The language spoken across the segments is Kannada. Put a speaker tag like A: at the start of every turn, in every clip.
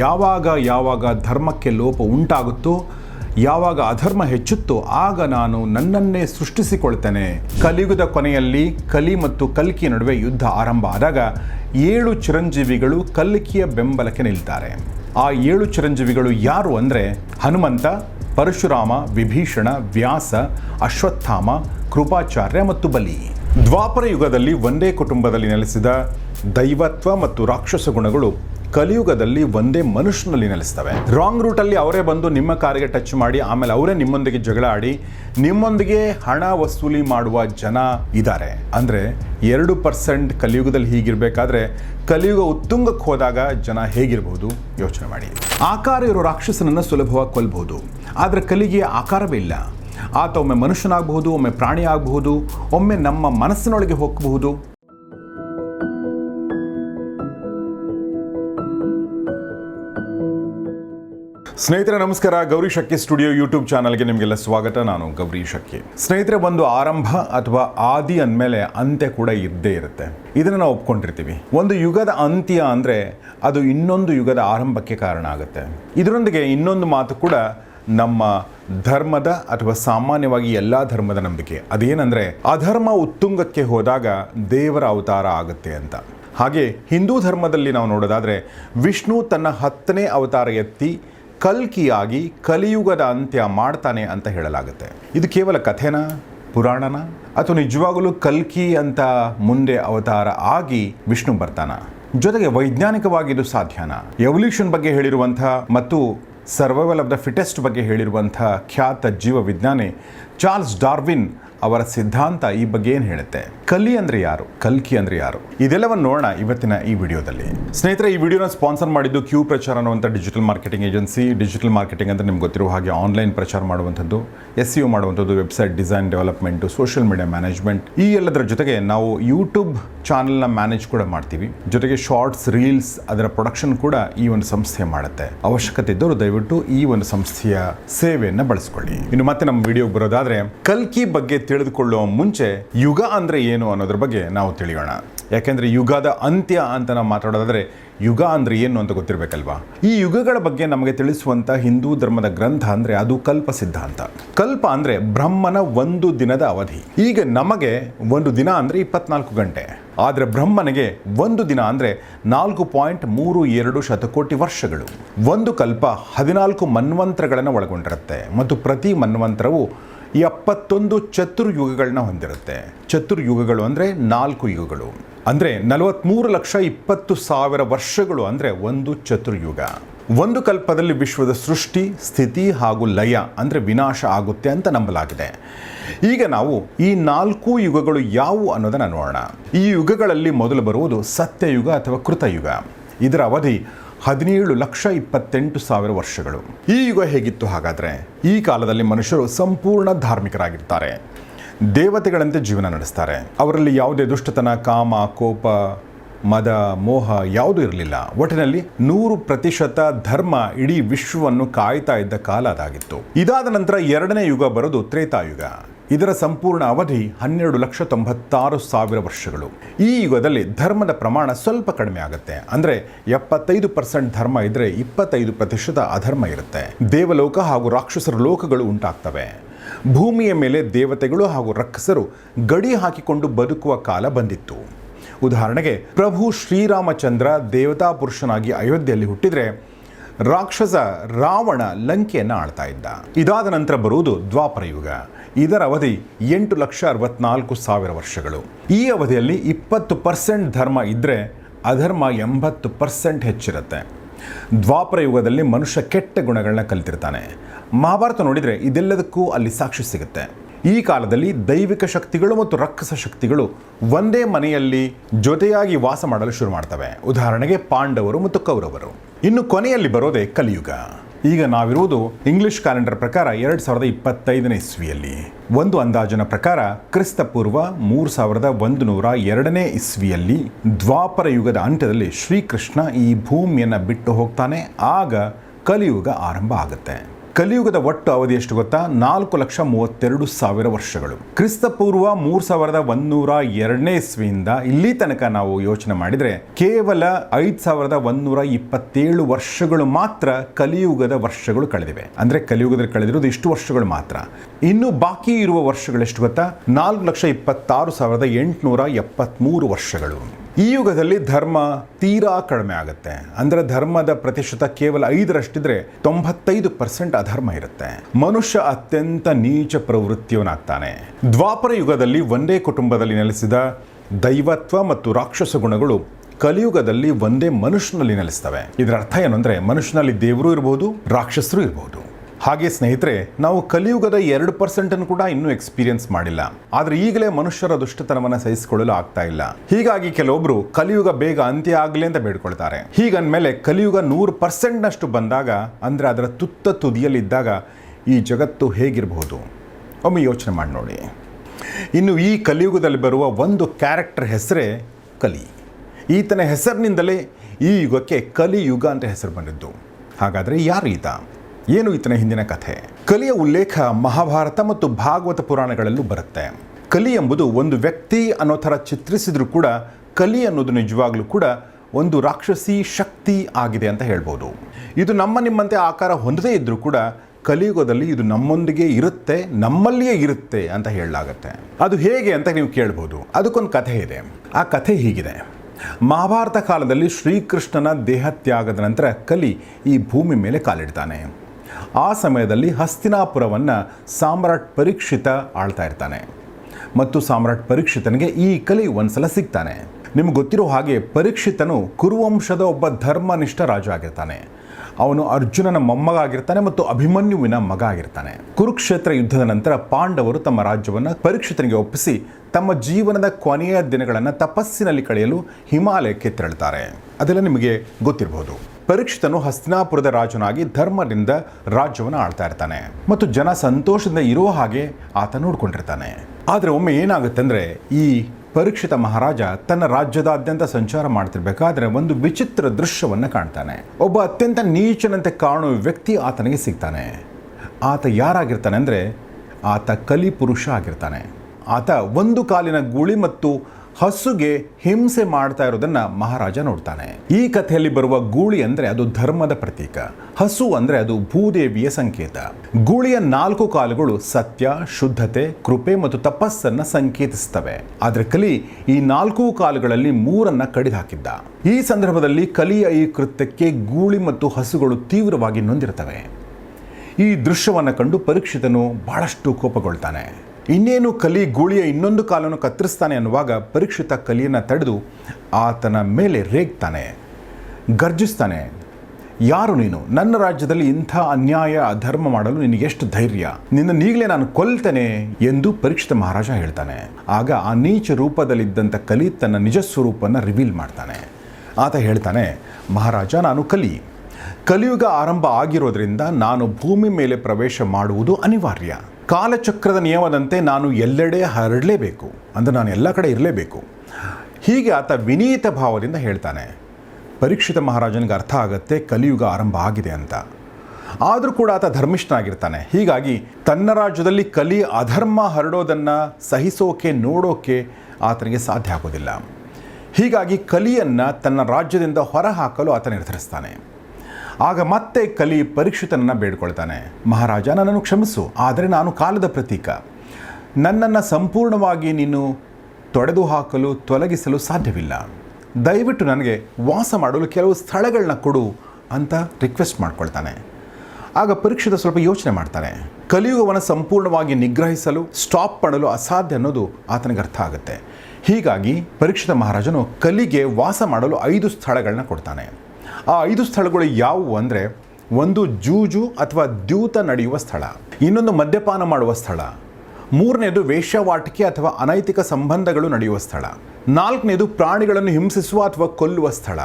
A: ಯಾವಾಗ ಯಾವಾಗ ಧರ್ಮಕ್ಕೆ ಲೋಪ ಉಂಟಾಗುತ್ತೋ, ಯಾವಾಗ ಅಧರ್ಮ ಹೆಚ್ಚುತ್ತೋ, ಆಗ ನಾನು ನನ್ನನ್ನೇ ಸೃಷ್ಟಿಸಿಕೊಳ್ತೇನೆ. ಕಲಿಯುಗದ ಕೊನೆಯಲ್ಲಿ ಕಲಿ ಮತ್ತು ಕಲ್ಕಿ ನಡುವೆ ಯುದ್ಧ ಆರಂಭ ಆದಾಗ ಏಳು ಚಿರಂಜೀವಿಗಳು ಕಲ್ಕಿಯ ಬೆಂಬಲಕ್ಕೆ ನಿಲ್ತಾರೆ. ಆ ಏಳು ಚಿರಂಜೀವಿಗಳು ಯಾರು ಅಂದರೆ ಹನುಮಂತ, ಪರಶುರಾಮ, ವಿಭೀಷಣ, ವ್ಯಾಸ, ಅಶ್ವತ್ಥಾಮ, ಕೃಪಾಚಾರ್ಯ ಮತ್ತು ಬಲಿ. ದ್ವಾಪರ ಯುಗದಲ್ಲಿ ಒಂದೇ ಕುಟುಂಬದಲ್ಲಿ ನೆಲೆಸಿದ ದೈವತ್ವ ಮತ್ತು ರಾಕ್ಷಸ ಗುಣಗಳು ಕಲಿಯುಗದಲ್ಲಿ ಒಂದೇ ಮನುಷ್ಯನಲ್ಲಿ ನೆಲೆಸ್ತವೆ ರಾಂಗ್ ರೂಟಲ್ಲಿ ಅವರೇ ಬಂದು ನಿಮ್ಮ ಕಾರಿಗೆ ಟಚ್ ಮಾಡಿ, ಆಮೇಲೆ ಅವರೇ ನಿಮ್ಮೊಂದಿಗೆ ಜಗಳ ಆಡಿ, ನಿಮ್ಮೊಂದಿಗೆ ಹಣ ವಸೂಲಿ ಮಾಡುವ ಜನ ಇದ್ದಾರೆ. ಅಂದರೆ ಎರಡು ಪರ್ಸೆಂಟ್ ಕಲಿಯುಗದಲ್ಲಿ ಹೀಗಿರಬೇಕಾದ್ರೆ, ಕಲಿಯುಗ ಉತ್ತುಂಗಕ್ಕೆ ಹೋದಾಗ ಜನ ಹೇಗಿರಬಹುದು? ಯೋಚನೆ ಮಾಡಿ. ಆಕಾರ ಇರೋ ರಾಕ್ಷಸನನ್ನು ಸುಲಭವಾಗಿ ಕೊಲ್ಲಬಹುದು ಆದರೆ ಕಲಿಗೆ ಆಕಾರವೇ ಇಲ್ಲ. ಆತ ಒಮ್ಮೆ ಮನುಷ್ಯನಾಗಬಹುದು, ಒಮ್ಮೆ ಪ್ರಾಣಿ ಆಗಬಹುದು, ಒಮ್ಮೆ ನಮ್ಮ ಮನಸ್ಸಿನೊಳಗೆ ಹೋಗಬಹುದು. ಸ್ನೇಹಿತರೆ, ನಮಸ್ಕಾರ. ಗೌರಿ ಶಕ್ಕಿ ಸ್ಟುಡಿಯೋ ಯೂಟ್ಯೂಬ್ ಚಾನಲ್ಗೆ ನಿಮಗೆಲ್ಲ ಸ್ವಾಗತ. ನಾನು ಗೌರಿ ಶಕ್ಕಿ ಸ್ನೇಹಿತರೆ, ಒಂದು ಆರಂಭ ಅಥವಾ ಆದಿ ಅಂದಮೇಲೆ ಅಂತ್ಯ ಕೂಡ ಇದ್ದೇ ಇರುತ್ತೆ. ಇದನ್ನು ನಾವು ಒಪ್ಕೊಂಡಿರ್ತೀವಿ. ಒಂದು ಯುಗದ ಅಂತ್ಯ ಅಂದರೆ ಅದು ಇನ್ನೊಂದು ಯುಗದ ಆರಂಭಕ್ಕೆ ಕಾರಣ ಆಗುತ್ತೆ. ಇದರೊಂದಿಗೆ ಇನ್ನೊಂದು ಮಾತು ಕೂಡ ನಮ್ಮ ಧರ್ಮದ ಅಥವಾ ಸಾಮಾನ್ಯವಾಗಿ ಎಲ್ಲ ಧರ್ಮದ ನಂಬಿಕೆ. ಅದೇನೆಂದರೆ, ಅಧರ್ಮ ಉತ್ತುಂಗಕ್ಕೆ ಹೋದಾಗ ದೇವರ ಅವತಾರ ಆಗುತ್ತೆ ಅಂತ. ಹಾಗೆ ಹಿಂದೂ ಧರ್ಮದಲ್ಲಿ ನಾವು ನೋಡೋದಾದರೆ, ವಿಷ್ಣು ತನ್ನ ಹತ್ತನೇ ಅವತಾರ ಎತ್ತಿ ಕಲ್ಕಿಯಾಗಿ ಕಲಿಯುಗದ ಅಂತ್ಯ ಮಾಡ್ತಾನೆ ಅಂತ ಹೇಳಲಾಗುತ್ತೆ. ಇದು ಕೇವಲ ಕಥೆನಾ, ಪುರಾಣನ? ಅಥವಾ ನಿಜವಾಗಲೂ ಕಲ್ಕಿ ಅಂತ ಮುಂದೆ ಅವತಾರ ಆಗಿ ವಿಷ್ಣು ಬರ್ತಾನ? ಜೊತೆಗೆ ವೈಜ್ಞಾನಿಕವಾಗಿ ಇದು ಸಾಧ್ಯನಾ? ಎವಲ್ಯೂಷನ್ ಬಗ್ಗೆ ಹೇಳಿರುವಂಥ ಮತ್ತು ಸರ್ವೈವಲ್ ಆಫ್ ದ ಫಿಟೆಸ್ಟ್ ಬಗ್ಗೆ ಹೇಳಿರುವಂಥ ಖ್ಯಾತ ಜೀವ ವಿಜ್ಞಾನಿ ಚಾರ್ಲ್ಸ್ ಡಾರ್ವಿನ್ ಅವರ ಸಿದ್ಧಾಂತ ಈ ಬಗ್ಗೆ ಏನು ಹೇಳುತ್ತೆ? ಕಲಿ ಅಂದ್ರೆ ಯಾರು? ಕಲ್ಕಿ ಅಂದ್ರೆ ಯಾರು? ಇದೆಲ್ಲವನ್ನು ನೋಡೋಣ ಇವತ್ತಿನ ಈ ವಿಡಿಯೋದಲ್ಲಿ. ಸ್ನೇಹಿತರೆ, ಈ ವಿಡಿಯೋನ ಸ್ಪಾನ್ಸರ್ ಮಾಡಿದ್ದು ಕ್ಯೂ ಪ್ರಚಾರ ಅನ್ನುವಂಥ digital marketing agency digital marketing ಅಂತ ನಿಮ್ಗೆ ಗೊತ್ತಿರುವ ಹಾಗೆ ಆನ್ಲೈನ್ ಪ್ರಚಾರ ಮಾಡುವಂಥದ್ದು ಎಸ್ ಸಿ ಮಾಡುವಂಥದ್ದು website design development social media management ಈ ಎಲ್ಲದರ ಜೊತೆಗೆ ನಾವು ಯೂಟ್ಯೂಬ್ ಚಾನಲ್ನ ಮ್ಯಾನೇಜ್ ಕೂಡ ಮಾಡ್ತೀವಿ. ಜೊತೆಗೆ ಶಾರ್ಟ್ಸ್ ರೀಲ್ಸ್ ಅದರ ಪ್ರೊಡಕ್ಷನ್ ಕೂಡ ಈ ಒಂದು ಸಂಸ್ಥೆ ಮಾಡುತ್ತೆ. ಅವಶ್ಯಕತೆ ಇದ್ದವರು ದಯವಿಟ್ಟು ಈ ಒಂದು ಸಂಸ್ಥೆಯ ಸೇವೆಯನ್ನು ಬಳಸ್ಕೊಳ್ಳಿ. ಇನ್ನು ಮತ್ತೆ ನಮ್ಮ ವಿಡಿಯೋಗೆ ಬರೋದಾದರೆ, ಕಲ್ಕಿ ಬಗ್ಗೆ ತಿಳಿದುಕೊಳ್ಳುವ ಮುಂಚೆ ಯುಗ ಅಂದರೆ ಏನು ಅನ್ನೋದ್ರ ಬಗ್ಗೆ ನಾವು ತಿಳಿಯೋಣ. ಯಾಕೆಂದರೆ ಯುಗದ ಅಂತ್ಯ ಅಂತ ನಾವು ಮಾತಾಡೋದಾದರೆ ಯುಗ ಅಂದರೆ ಏನು ಅಂತ ಗೊತ್ತಿರಬೇಕಲ್ವಾ? ಈ ಯುಗಗಳ ಬಗ್ಗೆ ನಮಗೆ ತಿಳಿಸುವಂಥ ಹಿಂದೂ ಧರ್ಮದ ಗ್ರಂಥ ಅಂದರೆ ಅದು ಕಲ್ಪ ಸಿದ್ಧಾಂತ. ಕಲ್ಪ ಅಂದರೆ ಬ್ರಹ್ಮನ ಒಂದು ದಿನದ ಅವಧಿ. ಈಗ ನಮಗೆ ಒಂದು ದಿನ ಅಂದರೆ ಇಪ್ಪತ್ನಾಲ್ಕು ಗಂಟೆ. ಆದರೆ ಬ್ರಹ್ಮನಿಗೆ ಒಂದು ದಿನ ಅಂದರೆ ನಾಲ್ಕು ಪಾಯಿಂಟ್ ಮೂರು ಎರಡು ಶತಕೋಟಿ ವರ್ಷಗಳು. ಒಂದು ಕಲ್ಪ ಹದಿನಾಲ್ಕು ಮನ್ವಂತರಗಳನ್ನು ಒಳಗೊಂಡಿರುತ್ತೆ. ಮತ್ತು ಪ್ರತಿ ಮನ್ವಂತರವು ಎಪ್ಪತ್ತೊಂದು ಚತುರ್ಯುಗಗಳನ್ನ ಹೊಂದಿರುತ್ತೆ. ಚತುರ್ಯುಗಗಳು ಅಂದರೆ ನಾಲ್ಕು ಯುಗಗಳು. ಅಂದರೆ ನಲವತ್ತ್ಮೂರು ಲಕ್ಷ ಇಪ್ಪತ್ತು ಸಾವಿರ ವರ್ಷಗಳು ಅಂದರೆ ಒಂದು ಚತುರ್ಯುಗ. ಒಂದು ಕಲ್ಪದಲ್ಲಿ ವಿಶ್ವದ ಸೃಷ್ಟಿ, ಸ್ಥಿತಿ ಹಾಗೂ ಲಯ ಅಂದರೆ ವಿನಾಶ ಆಗುತ್ತೆ ಅಂತ ನಂಬಲಾಗಿದೆ. ಈಗ ನಾವು ಈ ನಾಲ್ಕು ಯುಗಗಳು ಯಾವುವು ಅನ್ನೋದನ್ನು ನೋಡೋಣ. ಈ ಯುಗಗಳಲ್ಲಿ ಮೊದಲು ಬರುವುದು ಸತ್ಯಯುಗ ಅಥವಾ ಕೃತಯುಗ. ಇದರ ಅವಧಿ ಹದಿನೇಳು ಲಕ್ಷ ಇಪ್ಪತ್ತೆಂಟು ಸಾವಿರ ವರ್ಷಗಳು. ಈ ಯುಗ ಹೇಗಿತ್ತು ಹಾಗಾದರೆ? ಈ ಕಾಲದಲ್ಲಿ ಮನುಷ್ಯರು ಸಂಪೂರ್ಣ ಧಾರ್ಮಿಕರಾಗಿರ್ತಾರೆ. ದೇವತೆಗಳಂತೆ ಜೀವನ ನಡೆಸ್ತಾರೆ. ಅವರಲ್ಲಿ ಯಾವುದೇ ದುಷ್ಟತನ, ಕಾಮ, ಕೋಪ, ಮದ, ಮೋಹ ಯಾವುದೂ ಇರಲಿಲ್ಲ. ಒಟ್ಟಿನಲ್ಲಿ ನೂರು ಪ್ರತಿಶತ ಧರ್ಮ ಇಡೀ ವಿಶ್ವವನ್ನು ಕಾಯ್ತಾ ಇದ್ದ ಕಾಲ ಅದಾಗಿತ್ತು. ಇದಾದ ನಂತರ ಎರಡನೇ ಯುಗ ಬರೋದು ತ್ರೇತಾಯುಗ. ಇದರ ಸಂಪೂರ್ಣ ಅವಧಿ ಹನ್ನೆರಡು ಲಕ್ಷ ತೊಂಬತ್ತಾರು ಸಾವಿರ ವರ್ಷಗಳು. ಈ ಯುಗದಲ್ಲಿ ಧರ್ಮದ ಪ್ರಮಾಣ ಸ್ವಲ್ಪ ಕಡಿಮೆ ಆಗುತ್ತೆ. ಅಂದರೆ ಎಪ್ಪತ್ತೈದು ಪರ್ಸೆಂಟ್ ಧರ್ಮ ಇದ್ರೆ ಇಪ್ಪತ್ತೈದು ಪ್ರತಿಶತ ಅಧರ್ಮ ಇರುತ್ತೆ. ದೇವಲೋಕ ಹಾಗೂ ರಾಕ್ಷಸರ ಲೋಕಗಳು ಉಂಟಾಗ್ತವೆ. ಭೂಮಿಯ ಮೇಲೆ ದೇವತೆಗಳು ಹಾಗೂ ರಕ್ಷಸರು ಗಡಿ ಹಾಕಿಕೊಂಡು ಬದುಕುವ ಕಾಲ ಬಂದಿತ್ತು. ಉದಾಹರಣೆಗೆ, ಪ್ರಭು ಶ್ರೀರಾಮಚಂದ್ರ ದೇವತಾ ಪುರುಷನಾಗಿ ಅಯೋಧ್ಯೆಯಲ್ಲಿ ಹುಟ್ಟಿದ್ರೆ ರಾಕ್ಷಸ ರಾವಣ ಲಂಕೆಯನ್ನು ಆಳ್ತಾ ಇದ್ದ. ಇದಾದ ನಂತರ ಬರುವುದು ದ್ವಾಪರ ಯುಗ. ಇದರ ಅವಧಿ ಎಂಟು ಲಕ್ಷ ಅರವತ್ನಾಲ್ಕು ಸಾವಿರ ವರ್ಷಗಳು. ಈ ಅವಧಿಯಲ್ಲಿ ಇಪ್ಪತ್ತು ಪರ್ಸೆಂಟ್ ಧರ್ಮ ಇದ್ದರೆ ಅಧರ್ಮ ಎಂಬತ್ತು ಪರ್ಸೆಂಟ್ ಹೆಚ್ಚಿರುತ್ತೆ. ದ್ವಾಪರ ಯುಗದಲ್ಲಿ ಮನುಷ್ಯ ಕೆಟ್ಟ ಗುಣಗಳನ್ನ ಕಲಿತಿರ್ತಾನೆ. ಮಹಾಭಾರತ ನೋಡಿದರೆ ಇದೆಲ್ಲದಕ್ಕೂ ಅಲ್ಲಿ ಸಾಕ್ಷಿ ಸಿಗುತ್ತೆ. ಈ ಕಾಲದಲ್ಲಿ ದೈವಿಕ ಶಕ್ತಿಗಳು ಮತ್ತು ರಕ್ಕಸ ಶಕ್ತಿಗಳು ಒಂದೇ ಮನೆಯಲ್ಲಿ ಜೊತೆಯಾಗಿ ವಾಸ ಮಾಡಲು ಶುರು ಮಾಡ್ತವೆ. ಉದಾಹರಣೆಗೆ ಪಾಂಡವರು ಮತ್ತು ಕೌರವರು. ಇನ್ನು ಕೊನೆಯಲ್ಲಿ ಬರೋದೇ ಕಲಿಯುಗ. ಈಗ ನಾವಿರುವುದು ಇಂಗ್ಲಿಷ್ ಕ್ಯಾಲೆಂಡರ್ ಪ್ರಕಾರ ಎರಡು ಸಾವಿರದ ಇಪ್ಪತ್ತೈದನೇ ಇಸ್ವಿಯಲ್ಲಿ. ಒಂದು ಅಂದಾಜಿನ ಪ್ರಕಾರ ಕ್ರಿಸ್ತ ಪೂರ್ವ ಮೂರು ಸಾವಿರದ ಒಂದು ನೂರ ಎರಡನೇ ಇಸ್ವಿಯಲ್ಲಿ ದ್ವಾಪರ ಯುಗದ ಅಂತ್ಯದಲ್ಲಿ ಶ್ರೀಕೃಷ್ಣ ಈ ಭೂಮಿಯನ್ನು ಬಿಟ್ಟು ಹೋಗ್ತಾನೆ, ಆಗ ಕಲಿಯುಗ ಆರಂಭ ಆಗುತ್ತೆ. ಕಲಿಯುಗದ ಒಟ್ಟು ಅವಧಿ ಎಷ್ಟು ಗೊತ್ತಾ? ನಾಲ್ಕು ಲಕ್ಷ ಮೂವತ್ತೆರಡು ಸಾವಿರ ವರ್ಷಗಳು. ಕ್ರಿಸ್ತಪೂರ್ವ ಮೂರು ಸಾವಿರದ ಒಂದೂರ ಎರಡನೇ ಇಸ್ವಿಯಿಂದ ಇಲ್ಲಿ ತನಕ ನಾವು ಯೋಚನೆ ಮಾಡಿದ್ರೆ ಕೇವಲ ಐದ್ ಸಾವಿರದ ಒಂದೂರ ಇಪ್ಪತ್ತೇಳು ವರ್ಷಗಳು ಮಾತ್ರ ಕಲಿಯುಗದ ವರ್ಷಗಳು ಕಳೆದಿವೆ. ಅಂದ್ರೆ ಕಲಿಯುಗದಲ್ಲಿ ಕಳೆದಿರೋದು ಇಷ್ಟು ವರ್ಷಗಳು ಮಾತ್ರ. ಇನ್ನು ಬಾಕಿ ಇರುವ ವರ್ಷಗಳು ಎಷ್ಟು ಗೊತ್ತಾ? ನಾಲ್ಕು ಲಕ್ಷ ಇಪ್ಪತ್ತಾರು ಸಾವಿರದ ಎಂಟುನೂರ ಎಪ್ಪತ್ತ್ಮೂರು ವರ್ಷಗಳು. ಈ ಯುಗದಲ್ಲಿ ಧರ್ಮ ತೀರಾ ಕಡಿಮೆ ಆಗುತ್ತೆ. ಅಂದ್ರೆ ಧರ್ಮದ ಪ್ರತಿಶತ ಕೇವಲ ಐದರಷ್ಟಿದ್ರೆ ತೊಂಬತ್ತೈದು ಪರ್ಸೆಂಟ್ ಅಧರ್ಮ ಇರುತ್ತೆ. ಮನುಷ್ಯ ಅತ್ಯಂತ ನೀಚ ಪ್ರವೃತ್ತಿಯವನಾಗ್ತಾನೆ. ದ್ವಾಪರ ಯುಗದಲ್ಲಿ ಒಂದೇ ಕುಟುಂಬದಲ್ಲಿ ನೆಲೆಸಿದ ದೈವತ್ವ ಮತ್ತು ರಾಕ್ಷಸ ಗುಣಗಳು ಕಲಿಯುಗದಲ್ಲಿ ಒಂದೇ ಮನುಷ್ಯನಲ್ಲಿ ನೆಲೆಸ್ತವೆ ಇದರ ಅರ್ಥ ಏನು ಅಂದ್ರೆ ಮನುಷ್ಯನಲ್ಲಿ ದೇವರು ಇರಬಹುದು ರಾಕ್ಷಸರು ಇರಬಹುದು ಹಾಗೆ ಸ್ನೇಹಿತರೆ, ನಾವು ಕಲಿಯುಗದ ಎರಡು ಪರ್ಸೆಂಟನ್ನು ಕೂಡ ಇನ್ನೂ ಎಕ್ಸ್ಪೀರಿಯನ್ಸ್ ಮಾಡಿಲ್ಲ. ಆದ್ರೆ ಈಗಲೇ ಮನುಷ್ಯರ ದುಷ್ಟತನವನ್ನು ಸಹಿಸಿಕೊಳ್ಳಲು ಆಗ್ತಾ ಇಲ್ಲ. ಹೀಗಾಗಿ ಕೆಲವೊಬ್ಬರು ಕಲಿಯುಗ ಬೇಗ ಅಂತ್ಯ ಆಗಲಿ ಅಂತ ಬೇಡ್ಕೊಳ್ತಾರೆ. ಹೀಗಂದ್ಮೇಲೆ ಕಲಿಯುಗ ನೂರು ಪರ್ಸೆಂಟ್ ನಷ್ಟು ಬಂದಾಗ, ಅಂದರೆ ಅದರ ತುತ್ತ ತುದಿಯಲ್ಲಿದ್ದಾಗ ಈ ಜಗತ್ತು ಹೇಗಿರಬಹುದು? ಒಮ್ಮೆ ಯೋಚನೆ ಮಾಡಿ ನೋಡಿ. ಇನ್ನು ಈ ಕಲಿಯುಗದಲ್ಲಿ ಬರುವ ಒಂದು ಕ್ಯಾರೆಕ್ಟರ್ ಹೆಸರೇ ಕಲಿ. ಈತನ ಹೆಸರಿನಿಂದಲೇ ಈ ಯುಗಕ್ಕೆ ಕಲಿಯುಗ ಅಂತ ಹೆಸರು ಬಂದಿದ್ದು. ಹಾಗಾದರೆ ಯಾರು ಈತ? ಏನು ಈತನ ಹಿಂದಿನ ಕಥೆ? ಕಲಿಯ ಉಲ್ಲೇಖ ಮಹಾಭಾರತ ಮತ್ತು ಭಾಗವತ ಪುರಾಣಗಳಲ್ಲೂ ಬರುತ್ತೆ. ಕಲಿ ಎಂಬುದು ಒಂದು ವ್ಯಕ್ತಿ ಅನ್ನೋ ಥರ ಚಿತ್ರಿಸಿದ್ರೂ ಕೂಡ ಕಲಿ ಅನ್ನೋದು ನಿಜವಾಗ್ಲೂ ಕೂಡ ಒಂದು ರಾಕ್ಷಸಿ ಶಕ್ತಿ ಆಗಿದೆ ಅಂತ ಹೇಳ್ಬೋದು. ಇದು ನಮ್ಮ ನಿಮ್ಮಂತೆ ಆಕಾರ ಹೊಂದದೇ ಇದ್ದರೂ ಕೂಡ ಕಲಿಯುಗದಲ್ಲಿ ಇದು ನಮ್ಮೊಂದಿಗೆ ಇರುತ್ತೆ, ನಮ್ಮಲ್ಲಿಯೇ ಇರುತ್ತೆ ಅಂತ ಹೇಳಲಾಗತ್ತೆ. ಅದು ಹೇಗೆ ಅಂತ ನೀವು ಕೇಳ್ಬೋದು. ಅದಕ್ಕೊಂದು ಕಥೆ ಇದೆ. ಆ ಕಥೆ ಹೀಗಿದೆ. ಮಹಾಭಾರತ ಕಾಲದಲ್ಲಿ ಶ್ರೀಕೃಷ್ಣನ ದೇಹತ್ಯಾಗದ ನಂತರ ಕಲಿ ಈ ಭೂಮಿ ಮೇಲೆ ಕಾಲಿಡ್ತಾನೆ. ಆ ಸಮಯದಲ್ಲಿ ಹಸ್ತಿನಾಪುರವನ್ನು ಸಾಮ್ರಾಟ್ ಪರೀಕ್ಷಿತ ಆಳ್ತಾ ಇರ್ತಾನೆ. ಮತ್ತು ಸಾಮ್ರಾಟ್ ಪರೀಕ್ಷಿತನಿಗೆ ಈ ಕಲಿ ಒಂದ್ಸಲ ಸಿಗ್ತಾನೆ. ನಿಮ್ಗೆ ಗೊತ್ತಿರೋ ಹಾಗೆ ಪರೀಕ್ಷಿತನು ಕುರುವಂಶದ ಒಬ್ಬ ಧರ್ಮನಿಷ್ಠ ರಾಜ ಆಗಿರ್ತಾನೆ. ಅವನು ಅರ್ಜುನನ ಮೊಮ್ಮಗ ಆಗಿರ್ತಾನೆ ಮತ್ತು ಅಭಿಮನ್ಯುವಿನ ಮಗ ಆಗಿರ್ತಾನೆ. ಕುರುಕ್ಷೇತ್ರ ಯುದ್ಧದ ನಂತರ ಪಾಂಡವರು ತಮ್ಮ ರಾಜ್ಯವನ್ನು ಪರೀಕ್ಷಿತನಿಗೆ ಒಪ್ಪಿಸಿ ತಮ್ಮ ಜೀವನದ ಕೊನೆಯ ದಿನಗಳನ್ನು ತಪಸ್ಸಿನಲ್ಲಿ ಕಳೆಯಲು ಹಿಮಾಲಯಕ್ಕೆ ತೆರಳುತ್ತಾರೆ. ಅದೆಲ್ಲ ನಿಮಗೆ ಗೊತ್ತಿರಬಹುದು ಪರೀಕ್ಷಿತನು ಹಸ್ತಿನಾಪುರದ ರಾಜನಾಗಿ ಧರ್ಮದಿಂದ ರಾಜ್ಯವನ್ನು ಆಳ್ತಾ ಇರ್ತಾನೆ ಮತ್ತು ಜನ ಸಂತೋಷದಿಂದ ಇರುವ ಹಾಗೆ ಆತ ನೋಡ್ಕೊಂಡಿರ್ತಾನೆ. ಆದರೆ ಒಮ್ಮೆ ಏನಾಗುತ್ತೆ ಅಂದರೆ ಈ ಪರೀಕ್ಷಿತ ಮಹಾರಾಜ ತನ್ನ ರಾಜ್ಯದಾದ್ಯಂತ ಸಂಚಾರ ಮಾಡ್ತಿರ್ಬೇಕಾದ್ರೆ ಒಂದು ವಿಚಿತ್ರ ದೃಶ್ಯವನ್ನು ಕಾಣ್ತಾನೆ. ಒಬ್ಬ ಅತ್ಯಂತ ನೀಚನಂತೆ ಕಾಣುವ ವ್ಯಕ್ತಿ ಆತನಿಗೆ ಸಿಗ್ತಾನೆ. ಆತ ಯಾರಾಗಿರ್ತಾನೆ ಅಂದರೆ ಆತ ಕಲಿ ಪುರುಷ ಆಗಿರ್ತಾನೆ. ಆತ ಒಂದು ಕಾಲಿನ ಗೂಳಿ ಮತ್ತು ಹಸುಗೆ ಹಿಂಸೆ ಮಾಡ್ತಾ ಇರೋದನ್ನ ಮಹಾರಾಜ ನೋಡ್ತಾನೆ. ಈ ಕಥೆಯಲ್ಲಿ ಬರುವ ಗೂಳಿ ಅಂದ್ರೆ ಅದು ಧರ್ಮದ ಪ್ರತೀಕ. ಹಸು ಅಂದ್ರೆ ಅದು ಭೂದೇವಿಯ ಸಂಕೇತ. ಗೂಳಿಯ ನಾಲ್ಕು ಕಾಲುಗಳು ಸತ್ಯ, ಶುದ್ಧತೆ, ಕೃಪೆ ಮತ್ತು ತಪಸ್ಸನ್ನ ಸಂಕೇತಿಸ್ತವೆ. ಆದ್ರೆ ಕಲಿ ಈ ನಾಲ್ಕು ಕಾಲುಗಳಲ್ಲಿ ಮೂರನ್ನ ಕಡಿದು ಹಾಕಿದ್ದ. ಈ ಸಂದರ್ಭದಲ್ಲಿ ಕಲಿಯ ಈ ಕೃತ್ಯಕ್ಕೆ ಗೂಳಿ ಮತ್ತು ಹಸುಗಳು ತೀವ್ರವಾಗಿ ನೊಂದಿರ್ತವೆ ಈ ದೃಶ್ಯವನ್ನು ಕಂಡು ಪರೀಕ್ಷಿತನು ಬಹಳಷ್ಟು ಕೋಪಗೊಳ್ತಾನೆ. ಇನ್ನೇನು ಕಲಿ ಗೂಳಿಯ ಇನ್ನೊಂದು ಕಾಲನ್ನು ಕತ್ತರಿಸ್ತಾನೆ ಅನ್ನುವಾಗ ಪರೀಕ್ಷಿತ ಕಲಿಯನ್ನು ತಡೆದು ಆತನ ಮೇಲೆ ರೇಗ್ತಾನೆ, ಗರ್ಜಿಸ್ತಾನೆ. ಯಾರು ನೀನು? ನನ್ನ ರಾಜ್ಯದಲ್ಲಿ ಇಂಥ ಅನ್ಯಾಯ, ಅಧರ್ಮ ಮಾಡಲು ನಿನಗೆಷ್ಟು ಧೈರ್ಯ? ನಿನ್ನ ಈಗಲೇ ನಾನು ಕೊಲ್ತೇನೆ ಎಂದು ಪರೀಕ್ಷಿತ ಮಹಾರಾಜ ಹೇಳ್ತಾನೆ. ಆಗ ಆ ನೀಚ ರೂಪದಲ್ಲಿದ್ದಂಥ ಕಲಿ ತನ್ನ ನಿಜ ಸ್ವರೂಪವನ್ನು ರಿವೀಲ್ ಮಾಡ್ತಾನೆ. ಆತ ಹೇಳ್ತಾನೆ, ಮಹಾರಾಜ, ನಾನು ಕಲಿ. ಕಲಿಯುಗ ಆರಂಭ ಆಗಿರೋದ್ರಿಂದ ನಾನು ಭೂಮಿ ಮೇಲೆ ಪ್ರವೇಶ ಮಾಡುವುದು ಅನಿವಾರ್ಯ. ಕಾಲಚಕ್ರದ ನಿಯಮದಂತೆ ನಾನು ಎಲ್ಲೆಡೆ ಹರಡಲೇಬೇಕು ಅಂದರೆ ನಾನು ಎಲ್ಲ ಕಡೆ ಇರಲೇಬೇಕು. ಹೀಗೆ ಆತ ವಿನೀತ ಭಾವದಿಂದ ಹೇಳ್ತಾನೆ, ಪರೀಕ್ಷಿತ ಮಹಾರಾಜನಿಗೆ ಅರ್ಥ ಆಗುತ್ತೆ, ಕಲಿಯುಗ ಆರಂಭ ಆಗಿದೆ ಅಂತ. ಆದರೂ ಕೂಡ ಆತ ಧರ್ಮಿಷ್ಠನಾಗಿರ್ತಾನೆ. ಹೀಗಾಗಿ ತನ್ನ ರಾಜ್ಯದಲ್ಲಿ ಕಲಿ ಅಧರ್ಮ ಹರಡೋದನ್ನು ಸಹಿಸೋಕೆ, ನೋಡೋಕೆ ಆತನಿಗೆ ಸಾಧ್ಯ ಆಗೋದಿಲ್ಲ. ಹೀಗಾಗಿ ಕಲಿಯನ್ನು ತನ್ನ ರಾಜ್ಯದಿಂದ ಹೊರಹಾಕಲು ಆತ ನಿರ್ಧರಿಸ್ತಾನೆ. ಆಗ ಮತ್ತೆ ಕಲಿ ಪರೀಕ್ಷಿತನನ್ನು ಬೇಡ್ಕೊಳ್ತಾನೆ. ಮಹಾರಾಜ, ನನ್ನನ್ನು ಕ್ಷಮಿಸು, ಆದರೆ ನಾನು ಕಾಲದ ಪ್ರತೀಕ. ನನ್ನನ್ನು ಸಂಪೂರ್ಣವಾಗಿ ನೀನು ತೊಡೆದು ಹಾಕಲು, ತೊಲಗಿಸಲು ಸಾಧ್ಯವಿಲ್ಲ. ದಯವಿಟ್ಟು ನನಗೆ ವಾಸ ಮಾಡಲು ಕೆಲವು ಸ್ಥಳಗಳನ್ನ ಕೊಡು ಅಂತ ರಿಕ್ವೆಸ್ಟ್ ಮಾಡ್ಕೊಳ್ತಾನೆ. ಆಗ ಪರೀಕ್ಷಿತ ಸ್ವಲ್ಪ ಯೋಚನೆ ಮಾಡ್ತಾನೆ. ಕಲಿಯುಗವನ್ನು ಸಂಪೂರ್ಣವಾಗಿ ನಿಗ್ರಹಿಸಲು ಸ್ಟಾಪ್ ಮಾಡಲು ಅಸಾಧ್ಯ ಅನ್ನೋದು ಆತನಿಗೆ ಅರ್ಥ ಆಗುತ್ತೆ. ಹೀಗಾಗಿ ಪರೀಕ್ಷಿತ ಮಹಾರಾಜನು ಕಲಿಗೆ ವಾಸ ಮಾಡಲು ಐದು ಸ್ಥಳಗಳನ್ನ ಕೊಡ್ತಾನೆ. ಆ ಐದು ಸ್ಥಳಗಳು ಯಾವುವು ಅಂದರೆ ಒಂದು ಜೂಜು ಅಥವಾ ದ್ಯೂತ ನಡೆಯುವ ಸ್ಥಳ, ಇನ್ನೊಂದು ಮದ್ಯಪಾನ ಮಾಡುವ ಸ್ಥಳ, ಮೂರನೇದು ವೇಷವಾಟಿಕೆ ಅಥವಾ ಅನೈತಿಕ ಸಂಬಂಧಗಳು ನಡೆಯುವ ಸ್ಥಳ, ನಾಲ್ಕನೇದು ಪ್ರಾಣಿಗಳನ್ನು ಹಿಂಸಿಸುವ ಅಥವಾ ಕೊಲ್ಲುವ ಸ್ಥಳ,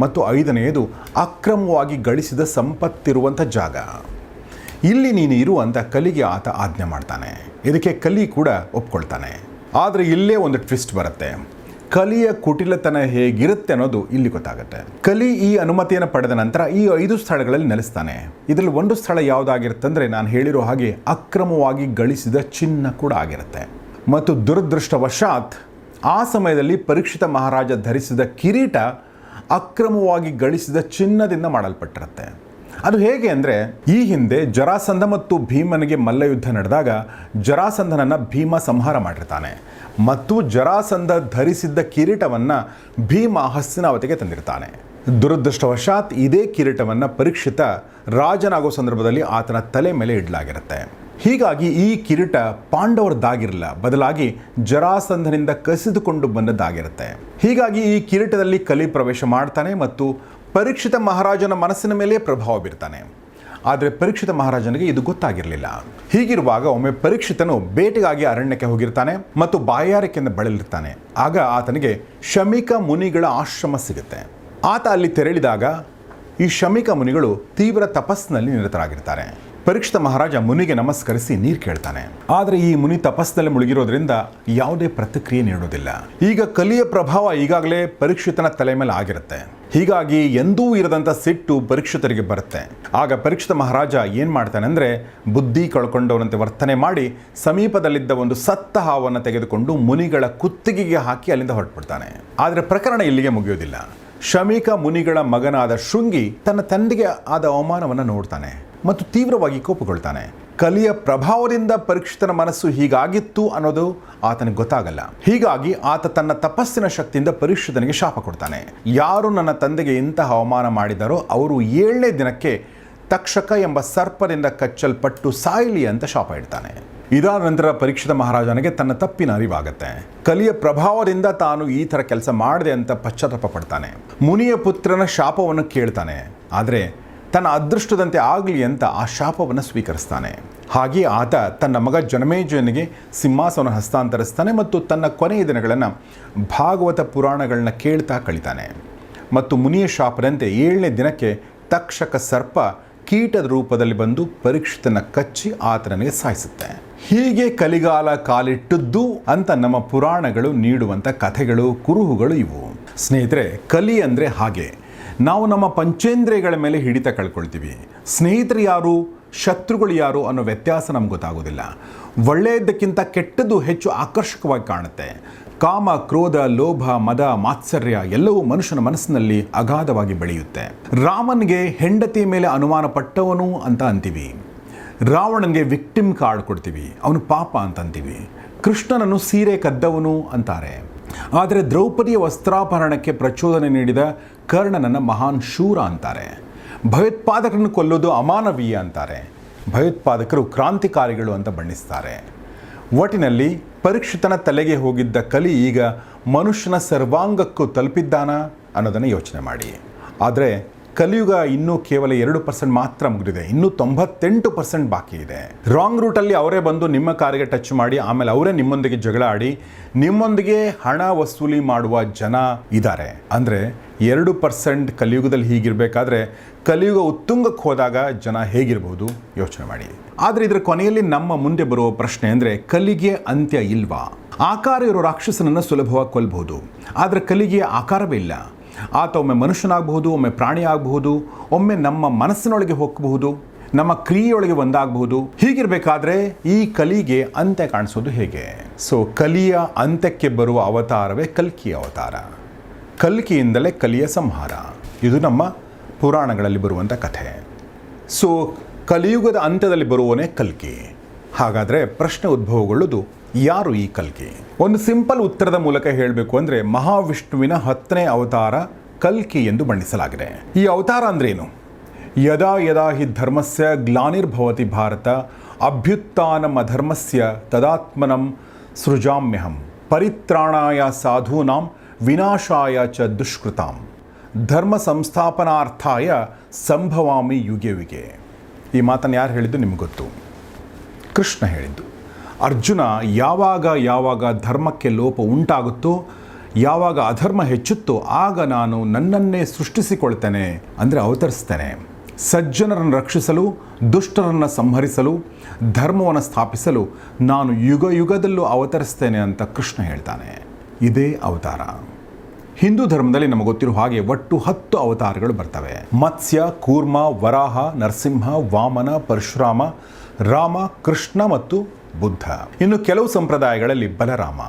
A: ಮತ್ತು ಐದನೆಯದು ಅಕ್ರಮವಾಗಿ ಗಳಿಸಿದ ಸಂಪತ್ತಿರುವಂಥ ಜಾಗ. ಇಲ್ಲಿ ನೀನು ಇರು ಅಂತ ಕಲಿಗೆ ಆತ ಆಜ್ಞೆ ಮಾಡ್ತಾನೆ. ಇದಕ್ಕೆ ಕಲಿ ಕೂಡ ಒಪ್ಕೊಳ್ತಾನೆ. ಆದರೆ ಇಲ್ಲೇ ಒಂದು ಟ್ವಿಸ್ಟ್ ಬರುತ್ತೆ. ಕಲಿಯ ಕುಟಿಲತನ ಹೇಗಿರುತ್ತೆ ಅನ್ನೋದು ಇಲ್ಲಿ ಗೊತ್ತಾಗುತ್ತೆ. ಕಲಿ ಈ ಅನುಮತಿಯನ್ನು ಪಡೆದ ನಂತರ ಈ ಐದು ಸ್ಥಳಗಳಲ್ಲಿ ನೆಲೆಸ್ತಾನೆ. ಇದರಲ್ಲಿ ಒಂದು ಸ್ಥಳ ಯಾವುದಾಗಿರುತ್ತಂದ್ರೆ ನಾನು ಹೇಳಿರೋ ಹಾಗೆ ಅಕ್ರಮವಾಗಿ ಗಳಿಸಿದ ಚಿನ್ನ ಕೂಡ ಆಗಿರುತ್ತೆ. ಮತ್ತು ದುರದೃಷ್ಟವಶಾತ್ ಆ ಸಮಯದಲ್ಲಿ ಪರೀಕ್ಷಿತ ಮಹಾರಾಜ ಧರಿಸಿದ ಕಿರೀಟ ಅಕ್ರಮವಾಗಿ ಗಳಿಸಿದ ಚಿನ್ನದಿಂದ ಮಾಡಲ್ಪಟ್ಟಿರುತ್ತೆ. ಅದು ಹೇಗೆ ಅಂದರೆ ಈ ಹಿಂದೆ ಜರಾಸಂಧ ಮತ್ತು ಭೀಮನಿಗೆ ಮಲ್ಲಯುದ್ಧ ನಡೆದಾಗ ಜರಾಸಂಧನನ್ನು ಭೀಮ ಸಂಹಾರ ಮಾಡಿರ್ತಾನೆ. ಮತ್ತು ಜರಾಸಂಧ ಧರಿಸಿದ್ದ ಕಿರೀಟವನ್ನು ಭೀಮ ಹಸ್ತಿನಾವತಿಗೆ ತಂದಿರ್ತಾನೆ. ದುರದೃಷ್ಟವಶಾತ್ ಇದೇ ಕಿರೀಟವನ್ನು ಪರೀಕ್ಷಿತ ರಾಜನಾಗೋ ಸಂದರ್ಭದಲ್ಲಿ ಆತನ ತಲೆ ಮೇಲೆ ಇಡಲಾಗಿರುತ್ತೆ. ಹೀಗಾಗಿ ಈ ಕಿರೀಟ ಪಾಂಡವರದ್ದಾಗಿರಲ್ಲ ಬದಲಾಗಿ ಜರಾಸಂಧನಿಂದ ಕಸಿದುಕೊಂಡು ಬಂದದ್ದಾಗಿರುತ್ತೆ. ಹೀಗಾಗಿ ಈ ಕಿರೀಟದಲ್ಲಿ ಕಲಿ ಪ್ರವೇಶ ಮಾಡ್ತಾನೆ ಮತ್ತು ಪರೀಕ್ಷಿತ ಮಹಾರಾಜನ ಮನಸ್ಸಿನ ಮೇಲೆ ಪ್ರಭಾವ ಬೀರ್ತಾನೆ. ಆದರೆ ಪರೀಕ್ಷಿತ ಮಹಾರಾಜನಿಗೆ ಇದು ಗೊತ್ತಾಗಿರಲಿಲ್ಲ. ಹೀಗಿರುವಾಗ ಒಮ್ಮೆ ಪರೀಕ್ಷಿತನು ಬೇಟೆಗಾಗಿ ಅರಣ್ಯಕ್ಕೆ ಹೋಗಿರ್ತಾನೆ ಮತ್ತು ಬಾಯಾರಿಕೆಯಿಂದ ಬಳಲಿರ್ತಾನೆ. ಆಗ ಆತನಿಗೆ ಶಮಿಕ ಮುನಿಗಳ ಆಶ್ರಮ ಸಿಗುತ್ತೆ. ಆತ ಅಲ್ಲಿ ತೆರಳಿದಾಗ ಈ ಶಮಿಕ ಮುನಿಗಳು ತೀವ್ರ ತಪಸ್ಸಿನಲ್ಲಿ ನಿರತರಾಗಿರ್ತಾರೆ. ಪರೀಕ್ಷಿತ ಮಹಾರಾಜ ಮುನಿಗೆ ನಮಸ್ಕರಿಸಿ ನೀರು ಕೇಳ್ತಾನೆ. ಆದರೆ ಈ ಮುನಿ ತಪಸ್ಸಿನಲ್ಲಿ ಮುಳುಗಿರೋದ್ರಿಂದ ಯಾವುದೇ ಪ್ರತಿಕ್ರಿಯೆ ನೀಡೋದಿಲ್ಲ. ಈಗ ಕಲಿಯ ಪ್ರಭಾವ ಈಗಾಗಲೇ ಪರೀಕ್ಷಿತನ ತಲೆ ಮೇಲೆ ಆಗಿರುತ್ತೆ. ಹೀಗಾಗಿ ಎಂದೂ ಇರದಂಥ ಸಿಟ್ಟು ಪರೀಕ್ಷಿತರಿಗೆ ಬರುತ್ತೆ. ಆಗ ಪರೀಕ್ಷಿತ ಮಹಾರಾಜ ಏನು ಮಾಡ್ತಾನೆ ಅಂದರೆ ಬುದ್ಧಿ ಕಳ್ಕೊಂಡವನಂತೆ ವರ್ತನೆ ಮಾಡಿ ಸಮೀಪದಲ್ಲಿದ್ದ ಒಂದು ಸತ್ತ ಹಾವನ್ನು ತೆಗೆದುಕೊಂಡು ಮುನಿಗಳ ಕುತ್ತಿಗೆಗೆ ಹಾಕಿ ಅಲ್ಲಿಂದ ಹೊರಟ್ಬಿಡ್ತಾನೆ. ಆದರೆ ಪ್ರಕರಣ ಇಲ್ಲಿಗೆ ಮುಗಿಯೋದಿಲ್ಲ. ಶಮೀಕ ಮುನಿಗಳ ಮಗನಾದ ಶೃಂಗಿ ತನ್ನ ತಂದೆಗೆ ಆದ ಅವಮಾನವನ್ನು ನೋಡ್ತಾನೆ. ಮತ್ತು ತೀವ್ರವಾಗಿ ಕೋಪಗೊಳ್ತಾನೆ. ಕಲಿಯ ಪ್ರಭಾವದಿಂದ ಪರೀಕ್ಷಿತನ ಮನಸ್ಸು ಹೀಗಾಗಿತ್ತು ಅನ್ನೋದು ಆತನಿಗೆ ಗೊತ್ತಾಗಲ್ಲ. ಹೀಗಾಗಿ ಆತ ತನ್ನ ತಪಸ್ಸಿನ ಶಕ್ತಿಯಿಂದ ಪರೀಕ್ಷಿತನಿಗೆ ಶಾಪ ಕೊಡ್ತಾನೆ. ಯಾರು ನನ್ನ ತಂದೆಗೆ ಇಂತಹ ಅವಮಾನ ಮಾಡಿದರೋ ಅವರು ಏಳನೇ ದಿನಕ್ಕೆ ತಕ್ಷಕ ಎಂಬ ಸರ್ಪದಿಂದ ಕಚ್ಚಲ್ಪಟ್ಟು ಸಾಯಲಿ ಅಂತ ಶಾಪ ಇಡ್ತಾನೆ. ಇದಾದ ನಂತರ ಪರೀಕ್ಷಿತ ಮಹಾರಾಜನಿಗೆ ತನ್ನ ತಪ್ಪಿನ ಅರಿವಾಗುತ್ತೆ. ಕಲಿಯ ಪ್ರಭಾವದಿಂದ ತಾನು ಈ ಥರ ಕೆಲಸ ಮಾಡಿದೆ ಅಂತ ಪಶ್ಚಾತ್ತಾಪ ಪಡ್ತಾನೆ. ಮುನಿಯ ಪುತ್ರನ ಶಾಪವನ್ನು ಕೇಳ್ತಾನೆ. ಆದರೆ ತನ್ನ ಅದೃಷ್ಟದಂತೆ ಆಗಲಿ ಅಂತ ಆ ಶಾಪವನ್ನು ಸ್ವೀಕರಿಸ್ತಾನೆ. ಹಾಗೆ ಆತ ತನ್ನ ಮಗ ಜನಮೇಜನಿಗೆ ಸಿಂಹಾಸನ ಹಸ್ತಾಂತರಿಸ್ತಾನೆ ಮತ್ತು ತನ್ನ ಕೊನೆಯ ದಿನಗಳನ್ನು ಭಾಗವತ ಪುರಾಣಗಳನ್ನ ಕೇಳ್ತಾ ಕಳಿತಾನೆ. ಮತ್ತು ಮುನಿಯ ಶಾಪದಂತೆ ಏಳನೇ ದಿನಕ್ಕೆ ತಕ್ಷಕ ಸರ್ಪ ಕೀಟದ ರೂಪದಲ್ಲಿ ಬಂದು ಪರೀಕ್ಷಿತನ ಕಚ್ಚಿ ಆತನಿಗೆ ಸಾಯಿಸುತ್ತೆ. ಹೀಗೆ ಕಲಿಗಾಲ ಕಾಲಿಟ್ಟದ್ದು ಅಂತ ನಮ್ಮ ಪುರಾಣಗಳು ನೀಡುವಂಥ ಕಥೆಗಳು, ಕುರುಹುಗಳು ಇವು. ಸ್ನೇಹಿತರೆ, ಕಲಿ ಅಂದರೆ ಹಾಗೆ. ನಾವು ನಮ್ಮ ಪಂಚೇಂದ್ರಿಯಗಳ ಮೇಲೆ ಹಿಡಿತ ಕಳ್ಕೊಳ್ತೀವಿ. ಸ್ನೇಹಿತರು ಯಾರು, ಶತ್ರುಗಳು ಯಾರು ಅನ್ನೋ ವ್ಯತ್ಯಾಸ ನಮ್ಗೆ ಗೊತ್ತಾಗೋದಿಲ್ಲ. ಒಳ್ಳೆಯದಕ್ಕಿಂತ ಕೆಟ್ಟದ್ದು ಹೆಚ್ಚು ಆಕರ್ಷಕವಾಗಿ ಕಾಣುತ್ತೆ. ಕಾಮ, ಕ್ರೋಧ, ಲೋಭ, ಮದ, ಮಾತ್ಸರ್ಯ ಎಲ್ಲವೂ ಮನುಷ್ಯನ ಮನಸ್ಸಿನಲ್ಲಿ ಅಗಾಧವಾಗಿ ಬೆಳೆಯುತ್ತೆ. ರಾಮನ್ಗೆ ಹೆಂಡತಿ ಮೇಲೆ ಅನುಮಾನ ಪಟ್ಟವನು ಅಂತ ಅಂತೀವಿ. ರಾವಣನಿಗೆ ವಿಕ್ಟಿಮ್ ಕಾರ್ಡ್ ಕೊಡ್ತೀವಿ. ಅವನು ಪಾಪ ಅಂತ ಅಂತೀವಿ. ಕೃಷ್ಣನನ್ನು ಸೀರೆ ಕದ್ದವನು ಅಂತಾರೆ. ಆದರೆ ದ್ರೌಪದಿಯ ವಸ್ತ್ರಾಪಹರಣಕ್ಕೆ ಪ್ರಚೋದನೆ ನೀಡಿದ ಕರ್ಣನನ್ನು ಮಹಾನ್ ಶೂರ ಅಂತಾರೆ. ಭಯೋತ್ಪಾದಕರನ್ನು ಕೊಲ್ಲೋದು ಅಮಾನವೀಯ ಅಂತಾರೆ. ಭಯೋತ್ಪಾದಕರು ಕ್ರಾಂತಿಕಾರಿಗಳು ಅಂತ ಬಣ್ಣಿಸ್ತಾರೆ. ಒಟ್ಟಿನಲ್ಲಿ ಪರೀಕ್ಷಿತನ ತಲೆಗೆ ಹೋಗಿದ್ದ ಕಲಿ ಈಗ ಮನುಷ್ಯನ ಸರ್ವಾಂಗಕ್ಕೂ ತಲುಪಿದ್ದಾನಾ ಅನ್ನೋದನ್ನು ಯೋಚನೆ ಮಾಡಿ. ಆದರೆ ಕಲಿಯುಗ ಇನ್ನೂ ಕೇವಲ ಎರಡು ಪರ್ಸೆಂಟ್ ಮಾತ್ರ ಮುಗಿದಿದೆ. ಇನ್ನೂ ತೊಂಬತ್ತೆಂಟು ಪರ್ಸೆಂಟ್ ಬಾಕಿ ಇದೆ. ರಾಂಗ್ ರೂಟಲ್ಲಿ ಅವರೇ ಬಂದು ನಿಮ್ಮ ಕಾರಿಗೆ ಟಚ್ ಮಾಡಿ, ಆಮೇಲೆ ಅವರೇ ನಿಮ್ಮೊಂದಿಗೆ ಜಗಳ ಆಡಿ, ನಿಮ್ಮೊಂದಿಗೆ ಹಣ ವಸೂಲಿ ಮಾಡುವ ಜನ ಇದ್ದಾರೆ. ಅಂದರೆ ಎರಡು ಪರ್ಸೆಂಟ್ ಕಲಿಯುಗದಲ್ಲಿ ಹೀಗಿರಬೇಕಾದ್ರೆ, ಕಲಿಯುಗ ಉತ್ತುಂಗಕ್ಕೆ ಹೋದಾಗ ಜನ ಹೇಗಿರ್ಬೋದು ಯೋಚನೆ ಮಾಡಿ. ಆದರೆ ಇದರ ಕೊನೆಯಲ್ಲಿ ನಮ್ಮ ಮುಂದೆ ಬರುವ ಪ್ರಶ್ನೆ ಅಂದರೆ, ಕಲಿಗೆ ಅಂತ್ಯ ಇಲ್ವಾ? ಆಕಾರ ಇರೋ ರಾಕ್ಷಸನನ್ನು ಸುಲಭವಾಗಿ ಕೊಲ್ಲಬಹುದು ಆದರೆ ಕಲಿಗೆ ಆಕಾರವೇ ಇಲ್ಲ. ಆತ ಒಮ್ಮೆ ಮನುಷ್ಯನಾಗಬಹುದು, ಒಮ್ಮೆ ಪ್ರಾಣಿ ಆಗಬಹುದು ಒಮ್ಮೆ ನಮ್ಮ ಮನಸ್ಸಿನೊಳಗೆ ಹೋಗಬಹುದು, ನಮ್ಮ ಕ್ರಿಯೆಯೊಳಗೆ ಒಂದಾಗಬಹುದು. ಹೀಗಿರಬೇಕಾದ್ರೆ ಈ ಕಲಿಗೆ ಅಂತ್ಯ ಕಾಣಿಸೋದು ಹೇಗೆ? ಸೊ ಕಲಿಯ ಅಂತ್ಯಕ್ಕೆ ಬರುವ ಅವತಾರವೇ ಕಲ್ಕಿ ಅವತಾರ. ಕಲ್ಕಿಯಿಂದಲೇ ಕಲಿಯ ಸಂಹಾರ. ಇದು ನಮ್ಮ ಪುರಾಣಗಳಲ್ಲಿ ಬರುವಂಥ ಕಥೆ. ಸೊ ಕಲಿಯುಗದ ಅಂತ್ಯದಲ್ಲಿ ಬರುವವನೇ ಕಲ್ಕಿ. ಹಾಗಾದರೆ ಪ್ರಶ್ನೆ ಉದ್ಭವಗೊಳ್ಳುವುದು ಯಾರು ಈ ಕಲ್ಕಿ? ಒಂದು ಸಿಂಪಲ್ ಉತ್ತರದ ಮೂಲಕ ಹೇಳಬೇಕು ಅಂದರೆ ಮಹಾವಿಷ್ಣುವಿನ ಹತ್ತನೇ ಅವತಾರ ಕಲ್ಕಿ ಎಂದು ಬಣ್ಣಿಸಲಾಗಿದೆ. ಈ ಅವತಾರ ಅಂದ್ರೇನು? ಯದಾ ಯದಾ ಹಿ ಧರ್ಮಸ್ಯ ಗ್ಲಾನಿರ್ಭವತಿ ಭಾರತ ಅಭ್ಯುತ್ಥಾನಂ ಅಧರ್ಮಸ್ಯ ತದಾತ್ಮನಂ ಸೃಜಾಮ್ಯಹಂ, ಪರಿತ್ರಾಣಾಯ ಸಾಧೂನಾಂ ವಿನಾಶಾಯ ಚ ದುಷ್ಕೃತಾಂ, ಧರ್ಮ ಸಂಸ್ಥಾಪನಾರ್ಥಾಯ ಸಂಭವಾಮಿ ಯುಗೆ ಯುಗೆ ಈ ಮಾತನ್ನು ಯಾರು ಹೇಳಿದ್ದು? ನಿಮ್ಗೆ ಗೊತ್ತು. ಕೃಷ್ಣ ಹೇಳಿದ್ದು. ಅರ್ಜುನ ಯಾವಾಗ ಯಾವಾಗ ಧರ್ಮಕ್ಕೆ ಲೋಪ ಉಂಟಾಗುತ್ತೋ, ಯಾವಾಗ ಅಧರ್ಮ ಹೆಚ್ಚುತ್ತೋ, ಆಗ ನಾನು ನನ್ನನ್ನೇ ಸೃಷ್ಟಿಸಿಕೊಳ್ತೇನೆ ಅಂದರೆ ಅವತರಿಸ್ತೇನೆ. ಸಜ್ಜನರನ್ನು ರಕ್ಷಿಸಲು, ದುಷ್ಟರನ್ನು ಸಂಹರಿಸಲು, ಧರ್ಮವನ್ನು ಸ್ಥಾಪಿಸಲು ನಾನು ಯುಗ ಯುಗದಲ್ಲೂ ಅವತರಿಸ್ತೇನೆ ಅಂತ ಕೃಷ್ಣ ಹೇಳ್ತಾನೆ. ಇದೇ ಅವತಾರ. ಹಿಂದೂ ಧರ್ಮದಲ್ಲಿ ನಮಗೆ ಗೊತ್ತಿರೋ ಹಾಗೆ ಒಟ್ಟು ಹತ್ತು ಅವತಾರಗಳು ಬರ್ತವೆ. ಮತ್ಸ್ಯ, ಕೂರ್ಮ, ವರಾಹ, ನರಸಿಂಹ, ವಾಮನ, ಪರಶುರಾಮ, ರಾಮ, ಕೃಷ್ಣ ಮತ್ತು ಬುದ್ಧ. ಇನ್ನು ಕೆಲವು ಸಂಪ್ರದಾಯಗಳಲ್ಲಿ ಬಲರಾಮ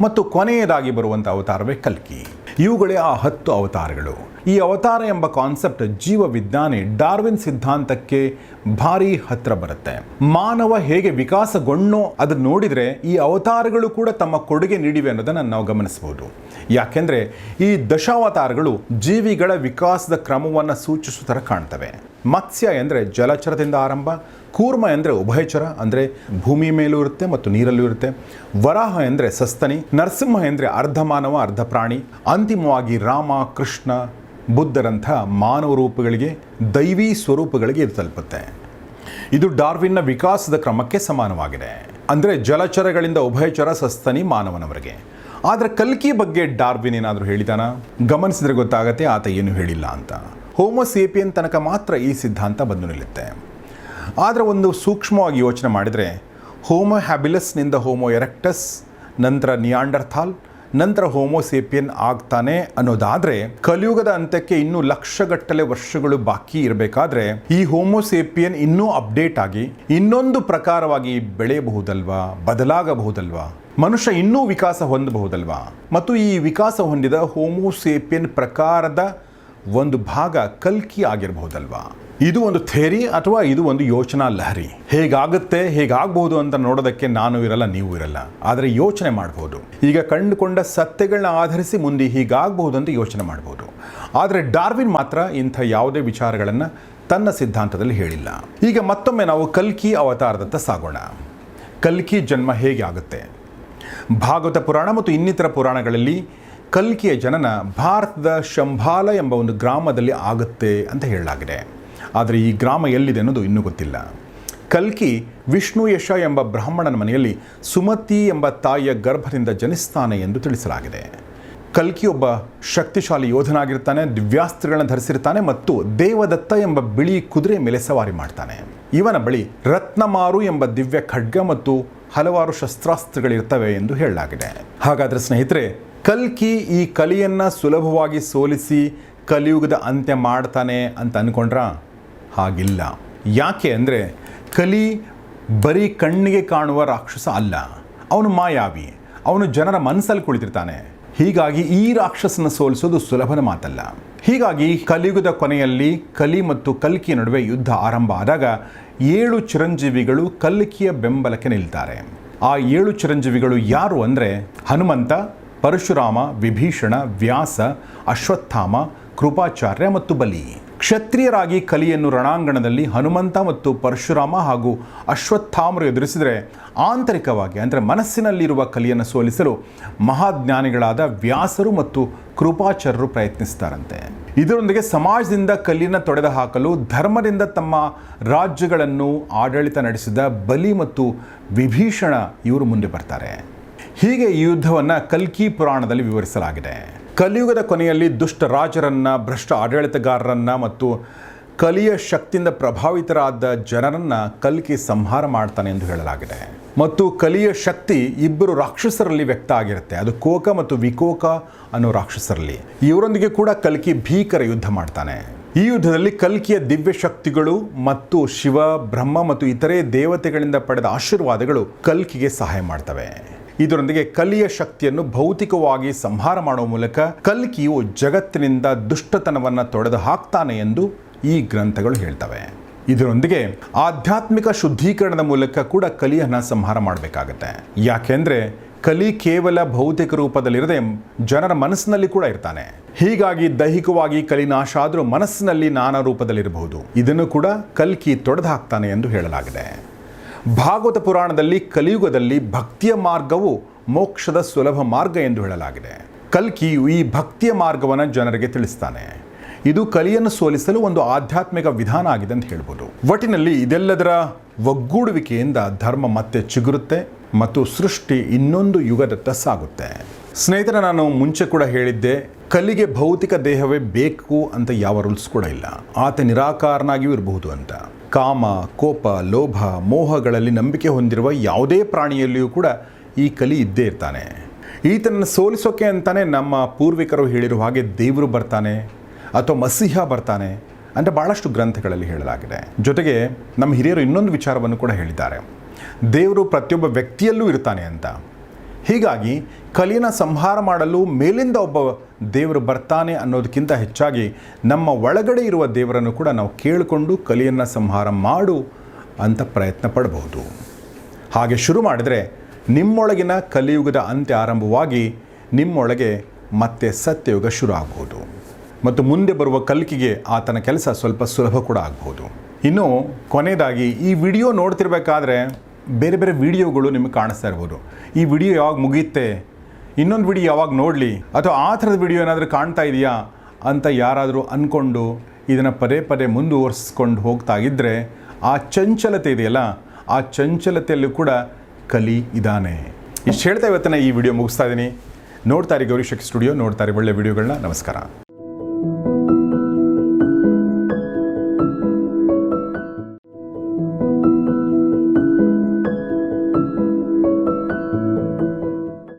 A: ಮತ್ತು ಕೊನೆಯದಾಗಿ ಬರುವಂಥ ಅವತಾರವೇ ಕಲ್ಕಿ. ಇವುಗಳೇ ಆ ಹತ್ತು ಅವತಾರಗಳು. ಈ ಅವತಾರ ಎಂಬ ಕಾನ್ಸೆಪ್ಟ್ ಜೀವ ವಿಜ್ಞಾನಿ ಡಾರ್ವಿನ್ ಸಿದ್ಧಾಂತಕ್ಕೆ ಭಾರಿ ಹತ್ರ ಬರುತ್ತೆ. ಮಾನವ ಹೇಗೆ ವಿಕಾಸಗೊಂಡೋ ಅದನ್ನು ನೋಡಿದರೆ ಈ ಅವತಾರಗಳು ಕೂಡ ತಮ್ಮ ಕೊಡುಗೆ ನೀಡಿವೆ ಅನ್ನೋದನ್ನು ನಾವು ಗಮನಿಸಬಹುದು. ಯಾಕೆಂದರೆ ಈ ದಶಾವತಾರಗಳು ಜೀವಿಗಳ ವಿಕಾಸದ ಕ್ರಮವನ್ನು ಸೂಚಿಸುವ ಥರ ಕಾಣ್ತವೆ. ಮತ್ಸ್ಯ ಎಂದರೆ ಜಲಚರದಿಂದ ಆರಂಭ ಕೂರ್ಮ ಅಂದರೆ ಉಭಯಚರ, ಅಂದರೆ ಭೂಮಿ ಮೇಲೂ ಇರುತ್ತೆ ಮತ್ತು ನೀರಲ್ಲೂ ಇರುತ್ತೆ. ವರಾಹ ಎಂದರೆ ಸಸ್ತನಿ, ನರಸಿಂಹ ಎಂದರೆ ಅರ್ಧ ಮಾನವ ಅರ್ಧ ಪ್ರಾಣಿ ಅಂತಿಮವಾಗಿ ರಾಮ, ಕೃಷ್ಣ, ಬುದ್ಧರಂಥ ಮಾನವ ರೂಪಗಳಿಗೆ ದೈವಿ ಸ್ವರೂಪಗಳಿಗೆ ಇದು ತಲುಪುತ್ತೆ. ಇದು ಡಾರ್ವಿನ್ನ ವಿಕಾಸದ ಕ್ರಮಕ್ಕೆ ಸಮಾನವಾಗಿದೆ. ಅಂದರೆ ಜಲಚರಗಳಿಂದ ಉಭಯಚರ, ಸಸ್ತನಿ, ಮಾನವನವರಿಗೆ. ಆದರೆ ಕಲ್ಕಿ ಬಗ್ಗೆ ಡಾರ್ವಿನ್ ಏನಾದರೂ ಹೇಳಿದಾನ? ಗಮನಿಸಿದ್ರೆ ಗೊತ್ತಾಗತ್ತೆ, ಆತ ಏನು ಹೇಳಿಲ್ಲ ಅಂತ. ಹೋಮೋಸೇಪಿಯನ್ ತನಕ ಮಾತ್ರ ಈ ಸಿದ್ಧಾಂತ ಬಂದು ನಿಲ್ಲುತ್ತೆ. ಆದರೆ ಒಂದು ಸೂಕ್ಷ್ಮವಾಗಿ ಯೋಚನೆ ಮಾಡಿದರೆ ಹೋಮೋ ಹ್ಯಾಬಿಲಸ್ನಿಂದ ಹೋಮೋ ಎರೆಕ್ಟಸ್ ನಂತರ ನಿಯಾಂಡರ್ಥಾಲ್ ನಂತರ ಹೋಮೋಸೇಪಿಯನ್ ಆಗ್ತಾನೆ ಅನ್ನೋದಾದರೆ, ಕಲಿಯುಗದ ಅಂತ್ಯಕ್ಕೆ ಇನ್ನೂ ಲಕ್ಷಗಟ್ಟಲೆ ವರ್ಷಗಳು ಬಾಕಿ ಇರಬೇಕಾದ್ರೆ, ಈ ಹೋಮೋಸೇಪಿಯನ್ ಇನ್ನೂ ಅಪ್ಡೇಟ್ ಆಗಿ ಇನ್ನೊಂದು ಪ್ರಕಾರವಾಗಿ ಬೆಳೆಯಬಹುದಲ್ವಾ? ಬದಲಾಗಬಹುದಲ್ವಾ? ಮನುಷ್ಯ ಇನ್ನೂ ವಿಕಾಸ ಹೊಂದಬಹುದಲ್ವಾ? ಮತ್ತು ಈ ವಿಕಾಸ ಹೊಂದಿದ ಹೋಮೋಸೇಪಿಯನ್ ಪ್ರಕಾರದ ಒಂದು ಭಾಗ ಕಲ್ಕಿ ಆಗಿರಬಹುದಲ್ವಾ? ಇದು ಒಂದು ಥೇರಿ ಅಥವಾ ಇದು ಒಂದು ಯೋಚನಾ ಲಹರಿ? ಹೇಗಾಗುತ್ತೆ, ಹೇಗಾಗಬಹುದು ಅಂತ ನೋಡೋದಕ್ಕೆ ನಾನು ಇರಲ್ಲ, ನೀವು ಇರಲ್ಲ. ಆದರೆ ಯೋಚನೆ ಮಾಡಬಹುದು ಈಗ ಕಂಡುಕೊಂಡ ಸತ್ಯಗಳನ್ನ ಆಧರಿಸಿ ಮುಂದೆ ಹೀಗಾಗಬಹುದು ಅಂತ ಯೋಚನೆ ಮಾಡಬಹುದು ಆದರೆ ಡಾರ್ವಿನ್ ಮಾತ್ರ ಇಂಥ ಯಾವುದೇ ವಿಚಾರಗಳನ್ನು ತನ್ನ ಸಿದ್ಧಾಂತದಲ್ಲಿ ಹೇಳಿಲ್ಲ. ಈಗ ಮತ್ತೊಮ್ಮೆ ನಾವು ಕಲ್ಕಿ ಅವತಾರದತ್ತ ಸಾಗೋಣ. ಕಲ್ಕಿ ಜನ್ಮ ಹೇಗೆ ಆಗುತ್ತೆ? ಭಾಗವತ ಪುರಾಣ ಮತ್ತು ಇನ್ನಿತರ ಪುರಾಣಗಳಲ್ಲಿ ಕಲ್ಕಿಯ ಜನನ ಭಾರತದ ಶಂಭಾಲ ಎಂಬ ಒಂದು ಗ್ರಾಮದಲ್ಲಿ ಆಗುತ್ತೆ ಅಂತ ಹೇಳಲಾಗಿದೆ. ಆದರೆ ಈ ಗ್ರಾಮ ಎಲ್ಲಿದೆ ಅನ್ನೋದು ಇನ್ನೂ ಗೊತ್ತಿಲ್ಲ. ಕಲ್ಕಿ ವಿಷ್ಣು ಯಶ ಎಂಬ ಬ್ರಾಹ್ಮಣನ ಮನೆಯಲ್ಲಿ ಸುಮತಿ ಎಂಬ ತಾಯಿಯ ಗರ್ಭದಿಂದ ಜನಿಸ್ತಾನೆ ಎಂದು ತಿಳಿಸಲಾಗಿದೆ. ಕಲ್ಕಿ ಒಬ್ಬ ಶಕ್ತಿಶಾಲಿ ಯೋಧನಾಗಿರ್ತಾನೆ, ದಿವ್ಯಾಸ್ತ್ರಗಳನ್ನು ಧರಿಸಿರ್ತಾನೆ ಮತ್ತು ದೇವದತ್ತ ಎಂಬ ಬಿಳಿ ಕುದುರೆ ಮೇಲೆ ಸವಾರಿ ಮಾಡ್ತಾನೆ. ಇವನ ಬಳಿ ರತ್ನಮಾರು ಎಂಬ ದಿವ್ಯ ಖಡ್ಗ ಮತ್ತು ಹಲವಾರು ಶಸ್ತ್ರಾಸ್ತ್ರಗಳಿರ್ತವೆ ಎಂದು ಹೇಳಲಾಗಿದೆ. ಹಾಗಾದರೆ ಸ್ನೇಹಿತರೆ ಕಲ್ಕಿ ಈ ಕಲಿಯನ್ನು ಸುಲಭವಾಗಿ ಸೋಲಿಸಿ ಕಲಿಯುಗದ ಅಂತ್ಯ ಮಾಡ್ತಾನೆ ಅಂತ ಅಂದ್ಕೊಂಡ್ರ ಹಾಗಿಲ್ಲ. ಯಾಕೆ ಅಂದರೆ ಕಲಿ ಬರೀ ಕಣ್ಣಿಗೆ ಕಾಣುವ ರಾಕ್ಷಸ ಅಲ್ಲ. ಅವನು ಮಾಯಾವಿ. ಅವನು ಜನರ ಮನಸ್ಸಲ್ಲಿ ಕುಳಿತಿರ್ತಾನೆ. ಹೀಗಾಗಿ ಈ ರಾಕ್ಷಸನ ಸೋಲಿಸೋದು ಸುಲಭದ ಮಾತಲ್ಲ. ಹೀಗಾಗಿ ಕಲಿಯುಗದ ಕೊನೆಯಲ್ಲಿ ಕಲಿ ಮತ್ತು ಕಲ್ಕಿಯ ನಡುವೆ ಯುದ್ಧ ಆರಂಭ ಆದಾಗ ಏಳು ಚಿರಂಜೀವಿಗಳು ಕಲ್ಕಿಯ ಬೆಂಬಲಕ್ಕೆ ನಿಲ್ತಾರೆ. ಆ ಏಳು ಚಿರಂಜೀವಿಗಳು ಯಾರು ಅಂದರೆ ಹನುಮಂತ ಪರಶುರಾಮ, ವಿಭೀಷಣ, ವ್ಯಾಸ, ಅಶ್ವತ್ಥಾಮ, ಕೃಪಾಚಾರ್ಯ ಮತ್ತು ಬಲಿ. ಕ್ಷತ್ರಿಯರಾಗಿ ಕಲಿಯನ್ನು ರಣಾಂಗಣದಲ್ಲಿ ಹನುಮಂತ ಮತ್ತು ಪರಶುರಾಮ ಹಾಗೂ ಅಶ್ವತ್ಥಾಮರು ಎದುರಿಸಿದರೆ ಆಂತರಿಕವಾಗಿ, ಅಂದರೆ ಮನಸ್ಸಿನಲ್ಲಿರುವ ಕಲಿಯನ್ನು ಸೋಲಿಸಲು ಮಹಾಜ್ಞಾನಿಗಳಾದ ವ್ಯಾಸರು ಮತ್ತು ಕೃಪಾಚಾರ್ಯರು ಪ್ರಯತ್ನಿಸ್ತಾರಂತೆ. ಇದರೊಂದಿಗೆ ಸಮಾಜದಿಂದ ಕಲಿಯನ್ನು ತೊಡೆದು ಹಾಕಲು, ಧರ್ಮದಿಂದ ತಮ್ಮ ರಾಜ್ಯಗಳನ್ನು ಆಡಳಿತ ನಡೆಸಿದ ಬಲಿ ಮತ್ತು ವಿಭೀಷಣ ಇವರು ಮುಂದೆ ಬರ್ತಾರೆ. ಹೀಗೆ ಈ ಯುದ್ಧವನ್ನು ಕಲ್ಕಿ ಪುರಾಣದಲ್ಲಿ ವಿವರಿಸಲಾಗಿದೆ. ಕಲಿಯುಗದ ಕೊನೆಯಲ್ಲಿ ದುಷ್ಟ ರಾಜರನ್ನು, ಭ್ರಷ್ಟ ಆಡಳಿತಗಾರರನ್ನು ಮತ್ತು ಕಲಿಯ ಶಕ್ತಿಯಿಂದ ಪ್ರಭಾವಿತರಾದ ಜನರನ್ನು ಕಲ್ಕಿ ಸಂಹಾರ ಮಾಡ್ತಾನೆ ಎಂದು ಹೇಳಲಾಗಿದೆ. ಮತ್ತು ಕಲಿಯ ಶಕ್ತಿ ಇಬ್ಬರು ರಾಕ್ಷಸರಲ್ಲಿ ವ್ಯಕ್ತ ಆಗಿರುತ್ತೆ. ಅದು ಕೋಕ ಮತ್ತು ವಿಕೋಕ ಅನ್ನೋ ರಾಕ್ಷಸರಲ್ಲಿ. ಇವರೊಂದಿಗೆ ಕೂಡ ಕಲ್ಕಿ ಭೀಕರ ಯುದ್ಧ ಮಾಡ್ತಾನೆ. ಈ ಯುದ್ಧದಲ್ಲಿ ಕಲ್ಕಿಯ ದಿವ್ಯ ಶಕ್ತಿಗಳು ಮತ್ತು ಶಿವ, ಬ್ರಹ್ಮ ಮತ್ತು ಇತರೆ ದೇವತೆಗಳಿಂದ ಪಡೆದ ಆಶೀರ್ವಾದಗಳು ಕಲ್ಕಿಗೆ ಸಹಾಯ ಮಾಡ್ತವೆ. ಇದರೊಂದಿಗೆ ಕಲಿಯ ಶಕ್ತಿಯನ್ನು ಭೌತಿಕವಾಗಿ ಸಂಹಾರ ಮಾಡುವ ಮೂಲಕ ಕಲ್ಕಿಯು ಜಗತ್ತಿನಿಂದ ದುಷ್ಟತನವನ್ನು ತೊಡೆದು ಹಾಕ್ತಾನೆ ಎಂದು ಈ ಗ್ರಂಥಗಳು ಹೇಳ್ತವೆ. ಇದರೊಂದಿಗೆ ಆಧ್ಯಾತ್ಮಿಕ ಶುದ್ಧೀಕರಣದ ಮೂಲಕ ಕೂಡ ಕಲಿಯನ್ನು ಸಂಹಾರ ಮಾಡಬೇಕಾಗತ್ತೆ. ಯಾಕೆಂದರೆ ಕಲಿ ಕೇವಲ ಭೌತಿಕ ರೂಪದಲ್ಲಿರದೆ ಜನರ ಮನಸ್ಸಿನಲ್ಲಿ ಕೂಡ ಇರ್ತಾನೆ. ಹೀಗಾಗಿ ದೈಹಿಕವಾಗಿ ಕಲಿ ನಾಶ ಆದರೂ ಮನಸ್ಸಿನಲ್ಲಿ ನಾನಾ ರೂಪದಲ್ಲಿರಬಹುದು. ಇದನ್ನು ಕೂಡ ಕಲ್ಕಿ ತೊಡೆದು ಹಾಕ್ತಾನೆ ಎಂದು ಹೇಳಲಾಗಿದೆ. ಭಾಗವತ ಪುರಾಣದಲ್ಲಿ ಕಲಿಯುಗದಲ್ಲಿ ಭಕ್ತಿಯ ಮಾರ್ಗವು ಮೋಕ್ಷದ ಸುಲಭ ಮಾರ್ಗ ಎಂದು ಹೇಳಲಾಗಿದೆ. ಕಲ್ಕಿಯು ಈ ಭಕ್ತಿಯ ಮಾರ್ಗವನ್ನು ಜನರಿಗೆ ತಿಳಿಸ್ತಾನೆ. ಇದು ಕಲಿಯನ್ನು ಸೋಲಿಸಲು ಒಂದು ಆಧ್ಯಾತ್ಮಿಕ ವಿಧಾನ ಆಗಿದೆ ಅಂತ ಹೇಳ್ಬೋದು. ಒಟ್ಟಿನಲ್ಲಿ ಇದೆಲ್ಲದರ ಒಗ್ಗೂಡುವಿಕೆಯಿಂದ ಧರ್ಮ ಮತ್ತೆ ಚಿಗುರುತ್ತೆ ಮತ್ತು ಸೃಷ್ಟಿ ಇನ್ನೊಂದು ಯುಗದತ್ತ ಸಾಗುತ್ತೆ. ಸ್ನೇಹಿತರ, ನಾನು ಮುಂಚೆ ಕೂಡ ಹೇಳಿದ್ದೆ, ಕಲಿಗೆ ಭೌತಿಕ ದೇಹವೇ ಬೇಕು ಅಂತ ಯಾವ ರೂಲ್ಸ್ ಕೂಡ ಇಲ್ಲ. ಆತ ನಿರಾಕಾರನಾಗಿಯೂ ಇರಬಹುದು ಅಂತ. ಕಾಮ, ಕೋಪ, ಲೋಭ, ಮೋಹಗಳಲ್ಲಿ ನಂಬಿಕೆ ಹೊಂದಿರುವ ಯಾವುದೇ ಪ್ರಾಣಿಯಲ್ಲಿಯೂ ಕೂಡ ಈ ಕಲಿ ಇದ್ದೇ ಇರ್ತಾನೆ. ಈತನನ್ನು ಸೋಲಿಸೋಕೆ ಅಂತಾನೆ ನಮ್ಮ ಪೂರ್ವಿಕರು ಹೇಳಿರುವ ಹಾಗೆ ದೇವರು ಬರ್ತಾನೆ ಅಥವಾ ಮಸಿಹ ಬರ್ತಾನೆ ಅಂತ ಭಾಳಷ್ಟು ಗ್ರಂಥಗಳಲ್ಲಿ ಹೇಳಲಾಗಿದೆ. ಜೊತೆಗೆ ನಮ್ಮ ಹಿರಿಯರು ಇನ್ನೊಂದು ವಿಚಾರವನ್ನು ಕೂಡ ಹೇಳಿದ್ದಾರೆ. ದೇವರು ಪ್ರತಿಯೊಬ್ಬ ವ್ಯಕ್ತಿಯಲ್ಲೂ ಇರ್ತಾನೆ ಅಂತ. ಹೀಗಾಗಿ ಕಲಿನ ಸಂಹಾರ ಮಾಡಲು ಮೇಲಿಂದ ಒಬ್ಬ ದೇವರು ಬರ್ತಾನೆ ಅನ್ನೋದಕ್ಕಿಂತ ಹೆಚ್ಚಾಗಿ ನಮ್ಮ ಒಳಗಡೆ ಇರುವ ದೇವರನ್ನು ಕೂಡ ನಾವು ಕೇಳಿಕೊಂಡು ಕಲಿಯನ್ನು ಸಂಹಾರ ಮಾಡು ಅಂತ ಪ್ರಯತ್ನ ಪಡಬಹುದು. ಹಾಗೆ ಶುರು ಮಾಡಿದರೆ ನಿಮ್ಮೊಳಗಿನ ಕಲಿಯುಗದ ಅಂತ್ಯ ಆರಂಭವಾಗಿ ನಿಮ್ಮೊಳಗೆ ಮತ್ತೆ ಸತ್ಯಯುಗ ಶುರು ಆಗಬಹುದು ಮತ್ತು ಮುಂದೆ ಬರುವ ಕಲಿಕೆಗೆ ಆತನ ಕೆಲಸ ಸ್ವಲ್ಪ ಸುಲಭ ಕೂಡ ಆಗ್ಬೋದು ಇನ್ನು ಕೊನೆಯದಾಗಿ ಈ ವಿಡಿಯೋ ನೋಡ್ತಿರ್ಬೇಕಾದ್ರೆ ಬೇರೆ ಬೇರೆ ವಿಡಿಯೋಗಳು ನಿಮಗೆ ಕಾಣಿಸ್ತಾ ಇರ್ಬೋದು. ಈ ವಿಡಿಯೋ ಯಾವಾಗ ಮುಗಿಯುತ್ತೆ ಇನ್ನೊಂದು ವಿಡಿಯೋ ಯಾವಾಗ ನೋಡಲಿ? ಅಥವಾ ಆ ಥರದ ವಿಡಿಯೋ ಏನಾದರೂ ಕಾಣ್ತಾ ಇದೆಯಾ? ಅಂತ ಯಾರಾದರೂ ಅಂದ್ಕೊಂಡು ಇದನ್ನು ಪದೇ ಪದೇ ಮುಂದುವರಿಸ್ಕೊಂಡು ಹೋಗ್ತಾ ಇದ್ದರೆ ಆ ಚಂಚಲತೆ ಇದೆಯಲ್ಲ, ಆ ಚಂಚಲತೆಯಲ್ಲೂ ಕೂಡ ಕಲಿ ಇದ್ದಾನೆ. ಇಷ್ಟು ಹೇಳ್ತಾ ಇವತ್ತಿನ ಈ ವಿಡಿಯೋ ಮುಗಿಸ್ತಾ ಇದ್ದೀನಿ ನೋಡ್ತಾರೆ ಗೌರಿಶಕ್ ಸ್ಟುಡಿಯೋ ನೋಡ್ತಾರೆ ಒಳ್ಳೆ ವಿಡಿಯೋಗಳನ್ನ. ನಮಸ್ಕಾರ.